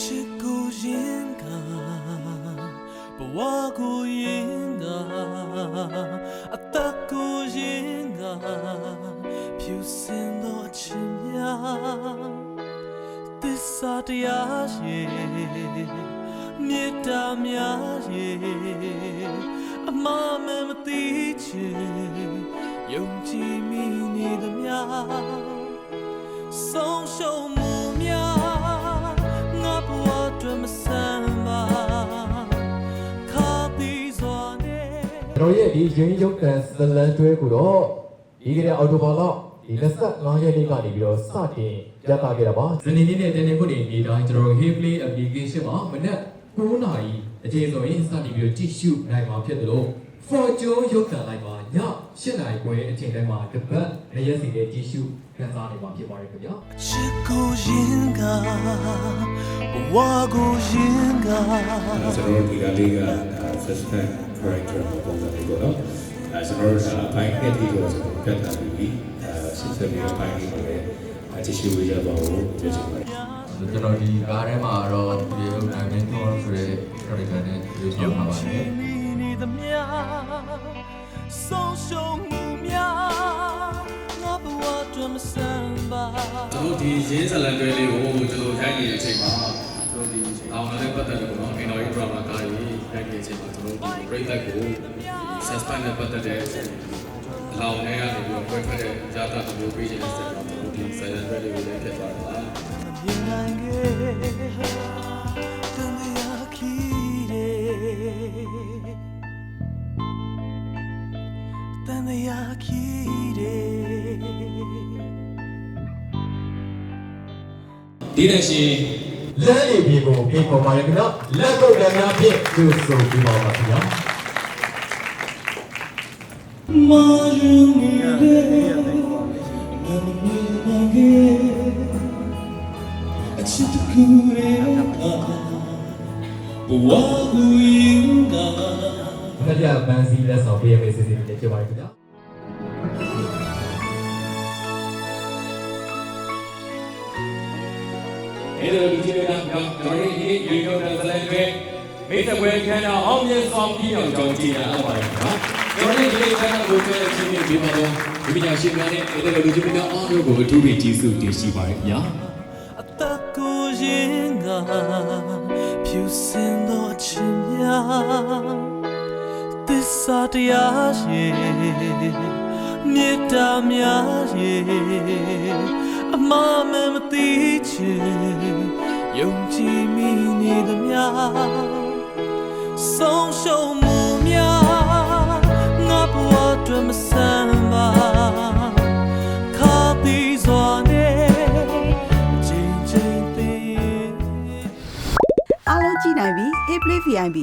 ချစ်ကိုရင်ကဘဝကိုရင်ကအသက်ကိုရင်ကဖြူစင်သောအချင်းများသစ္စာတရားရေမေတ္တာများရေအမမမသိချေယုံကြည်မိနေသမျှဆုံးရှုံး ကျွန်တော်ရဲ့ဒီရင်းရုပ်တန်ဇလန်တွဲကိုတော့ဒီကနေ့အော်တိုဘာလဒီ25ရက်နေ့ကနေပြီးတော့စတင်ရတာခဲ့တာပါဇနီးနေ့နဲ့တင်းတင်းခုနေဒီတိုင်းကျွန်တော်တို့ Hey Play application မှာမနက်9နာရီအချိန်ဆိုရင်စတင်ပြီးတော့ကြည့်ရှုနိုင်မှာဖြစ်တယ်လို့ Fortune ရုပ်တန်လိုက်ပါည7နာရီခွဲအချိန်တိုင်းမှာတပတ်ရက်ရက်စီနဲ့ကြည့်ရှုခန်းစားနိုင်မှာဖြစ်ပါတယ်ခင်ဗျာချစ်ကိုရင်ကဘဝကိုရင်ကကျွန်တော်တို့ဒီကလေးက first time character ပုံစံလေးပေါ့နော်အဲကျွန်တော်တို့အပိုင်းတစ်ဒီကိုကျွန်တော်ကတ်တာပြီးအဲဆက်ဆက်ပြီးအပိုင်းလေးကိုလည်းအချစ်ရှိဝေးရပါဦးပြောချင်ပါတယ်ကျွန်တော်ဒီကားထဲမှာတော့ဒီရုပ်နိုင်နေတော့ဆိုတဲ့ character နဲ့ဒီလိုဆောင်ပါပါတယ်နေသမျှဆုံးရှုံးမှုများငါဘဝတွင်မဆန်းပါကျွန်တော်ဒီရင်းဇလန်တွဲလေးကိုကျွန်တော်ရိုက်နေတဲ့အချိန်မှာကျွန်တော်ဒီအောင်လည်းပတ်သက်လို့ပေါ့နော်အင်တော်ရီဒရာမာကားကြီး ရိုက်နေတဲ့အချိန်မှာကျွန်တော်ဒီ break back ကို suspense နဲ့ပတ်သက်တဲ့အလောင်းထဲကနေပြီးတော့ပွဲထွက်တဲ့ဂျာတာမျိုးပေးခြင်းနဲ့ဆက်တော့ကျွန်တော်ဒီ silent တွဲလေးကိုလည်းဖြစ်သွားတာပါမြင်နိုင်ခဲ့တန်ရာခီတဲ့တန်ရာခီတဲ့ဒီနေ့ရှင် လမ်းလေးပြေကိုပြေပေါ်ပါရခင်ဗျာလက်ကုတ်လည်းများဖြင့်ကျိုးဆိုပြီးပါပါခင်ဗျာမာယူမီလေမမမီမဂေအချစ်တကူရဲ့ဘဝကိုရင်ကခက်ရပန်းစည်းလက်ဆောင်ပေးရမယ့်စီစဉ်တွေဖြစ်ပါတယ်ခင်ဗျာ အဲ့ဒါလူကြီးတွေကကျွန်တော်တို့ဒီရေရောတဲ့ဇလန်တွေမိတ်ဆက်ပွဲခန်းတော်အောင်မြင်ဆောင်ပြီးအောင်ကြောင်းကြည့်ရအောင်ပါနော်ကျွန်တော်တို့ဒီခန်းတော်ကိုကျတဲ့ချင်းတွေပြီးပါတော့ဒီပညာရှင်များနဲ့အဲ့ဒါလူကြီးတွေကအားလုံးကိုအထူးပင်ကျေးဇူးတင်ရှိပါတယ်ခင်ဗျာအသက်ကိုရင်ကဖြူစင်သောအချင်းများသစ္စာတရားရှိမေတ္တာများရှိ အမမမသိချင်ယုံကြည်မိနေသမျှဆုံးရှုံးမှုများငါဘဝတွင်မဆန်းပါခါပြီးစွာနဲ့ချိန်ချိန်သေးအားလုံးကြည့်နိုင်ပြီ Hey Play VIP